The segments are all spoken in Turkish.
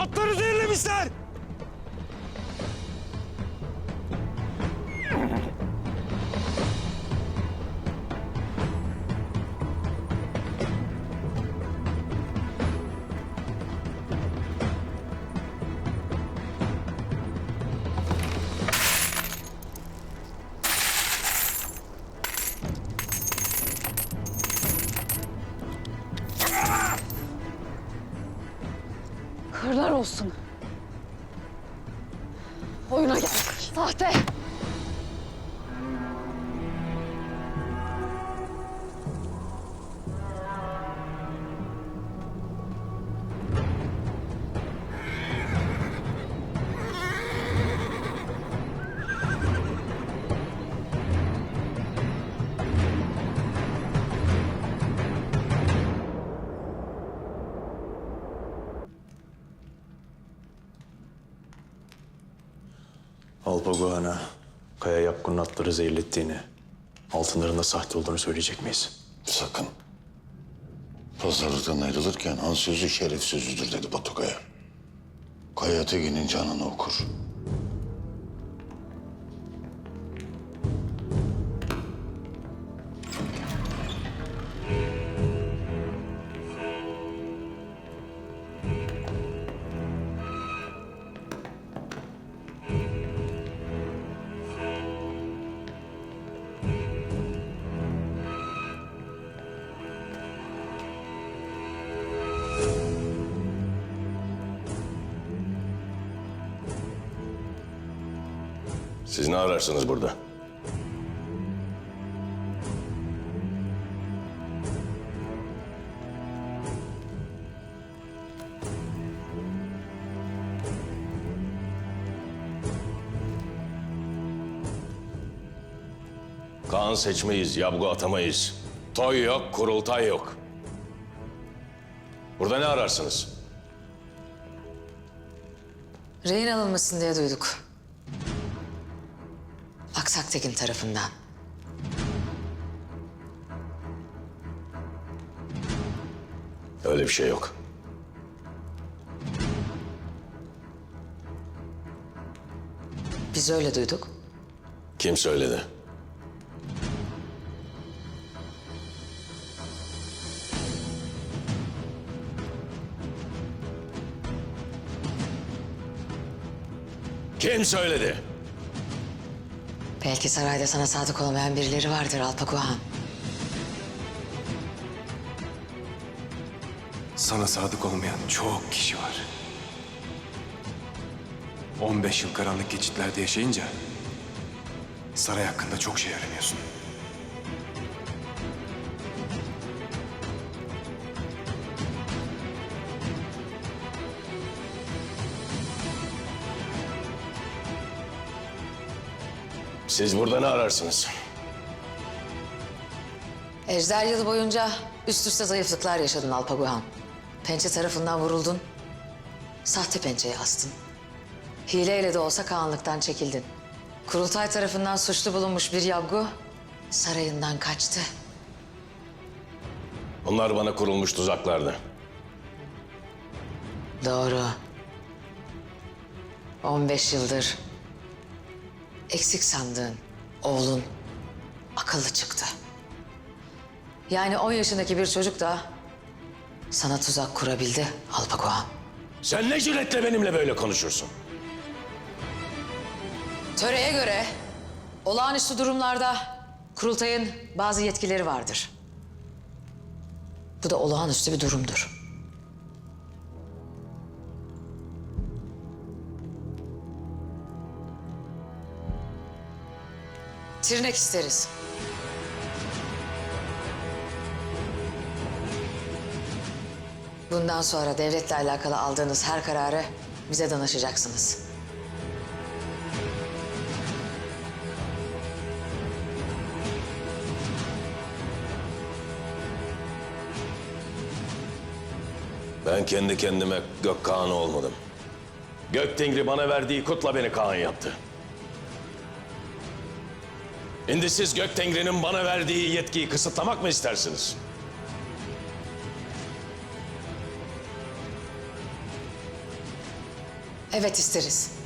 Atları zehirlemişler! Olsun. Oyuna gel. Sahte. Alpaguana, Kaya Yapkun'un atları zehirlettiğini, altınların da sahte olduğunu söyleyecek miyiz? Sakın. Pazarlıktan ayrılırken an sözü şeref sözüdür dedi Batu Kaya. Kaya canını okur. Siz ne ararsınız burada? Kaan seçmeyiz, yabgu atamayız. Toy yok, kurultay yok. Burada ne ararsınız? Rehin alınmasın diye duyduk. Aksaktekin tarafından. Öyle bir şey yok. Biz öyle duyduk. Kim söyledi? Kim söyledi? Belki sarayda sana sadık olmayan birileri vardır Alpakuhan. Sana sadık olmayan çok kişi var. 15 yıl karanlık geçitlerde yaşayınca saray hakkında çok şey öğreniyorsun. Siz burada ne ararsınız? Ejder yılı boyunca üst üste zayıflıklar yaşadın Alpaguhan. Pençe tarafından vuruldun. Sahte pençeye astın. Hileyle de olsa Kağanlıktan çekildin. Kurultay tarafından suçlu bulunmuş bir yavgu sarayından kaçtı. Onlar bana kurulmuş tuzaklardı. Doğru. 15 yıldır eksik sandığın oğlun akıllı çıktı. Yani 10 yaşındaki bir çocuk da sana tuzak kurabildi Alpakuhan. Sen ne cüretle benimle böyle konuşursun? Töreye göre olağanüstü durumlarda kurultayın bazı yetkileri vardır. Bu da olağanüstü bir durumdur. Tirnek isteriz. Bundan sonra devletle alakalı aldığınız her kararı bize danışacaksınız. Ben kendi kendime gök Kaan'ı olmadım. Gök Tengri bana verdiği kutla beni Kaan yaptı. Şimdi siz Gök Tengri'nin bana verdiği yetkiyi kısıtlamak mı istersiniz? Evet isteriz.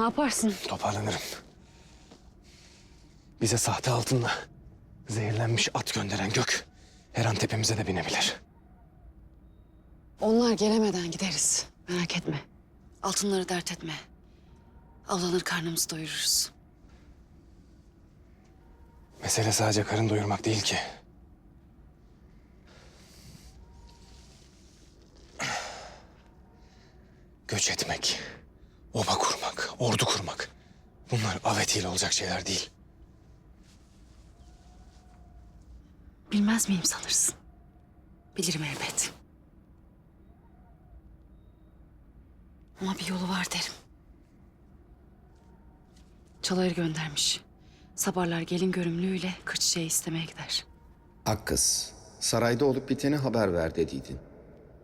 Ne yaparsın? Toparlanırım. Bize sahte altınla zehirlenmiş at gönderen gök her an tepemize de binebilir. Onlar gelemeden gideriz. Merak etme. Altınları dert etme. Avlanır karnımızı doyururuz. Mesele sadece karın doyurmak değil ki. Göç etmek, oba ordu kurmak. Bunlar avetiyle olacak şeyler değil. Bilmez miyim sanırsın? Bilirim elbet. Ama bir yolu var derim. Çalayır göndermiş. Sabarlar gelin görümlüğüyle kırçiçeği istemeye gider. Akkız, sarayda olup biteni haber ver dediydin.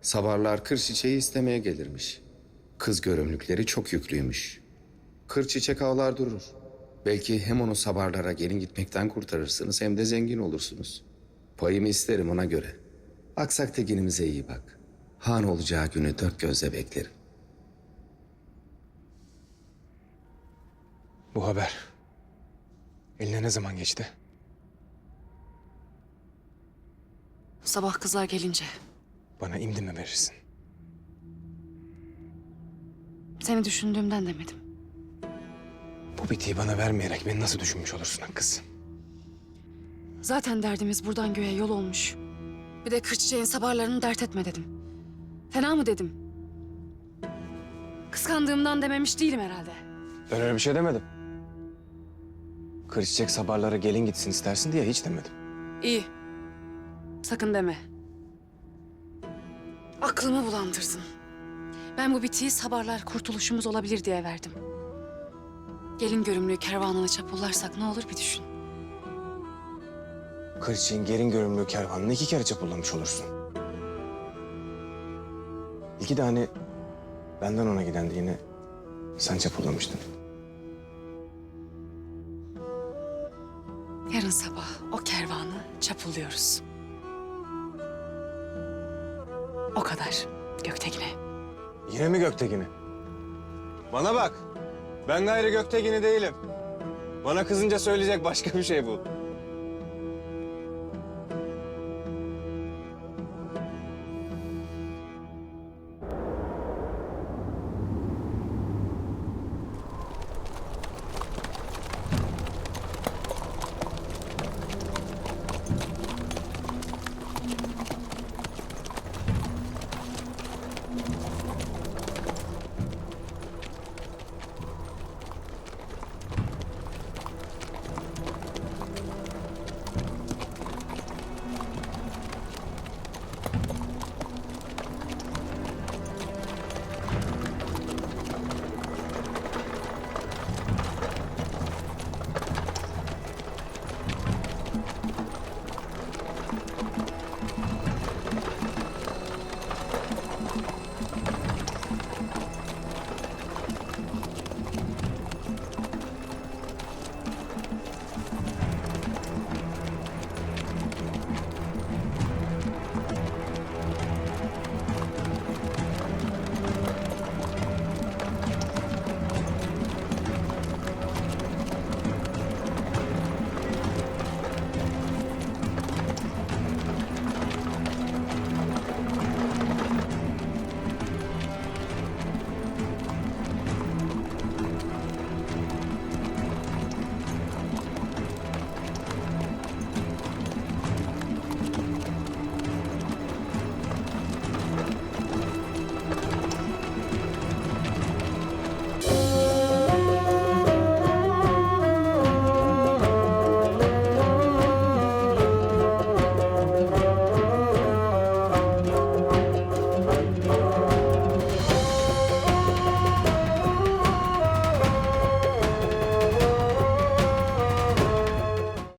Sabarlar kır çiçeği istemeye gelirmiş. Kız görümlükleri çok yüklüymüş. Kır çiçek ağlar durur. Belki hem onu sabarlara gelin gitmekten kurtarırsınız hem de zengin olursunuz. Payımı isterim ona göre. Aksak tekinimize iyi bak. Han olacağı günü dört gözle beklerim. Bu haber eline ne zaman geçti? Sabah kızlar gelince Bana imdi mi verirsin? seni düşündüğümden demedim. Bu bitiği bana vermeyerek beni nasıl düşünmüş olursun kız? Zaten derdimiz buradan göğe yol olmuş. Bir de kırçiçeğin sabarlarını dert etme dedim. Fena mı dedim? Kıskandığımdan dememiş değilim herhalde. Ben öyle bir şey demedim. Kır çiçek sabarlara gelin gitsin istersin diye hiç demedim. İyi. Sakın deme. Aklımı bulandırdın. Ben bu bitiği sabarlar kurtuluşumuz olabilir diye verdim. Gelin görümlüğü kervanını çapullarsak ne olur bir düşün. Kır çiçeğin gelin görünümlü kervanını iki kere çapullamış olursun. İki de hani benden ona giden de yine sen çapullamıştın. Yarın sabah o kervanı çapulluyoruz. O kadar Göktekine. Yine mi Göktekin'i? Bana bak. Ben gayrı Göktekin'i değilim. Bana kızınca söyleyecek başka bir şey bu.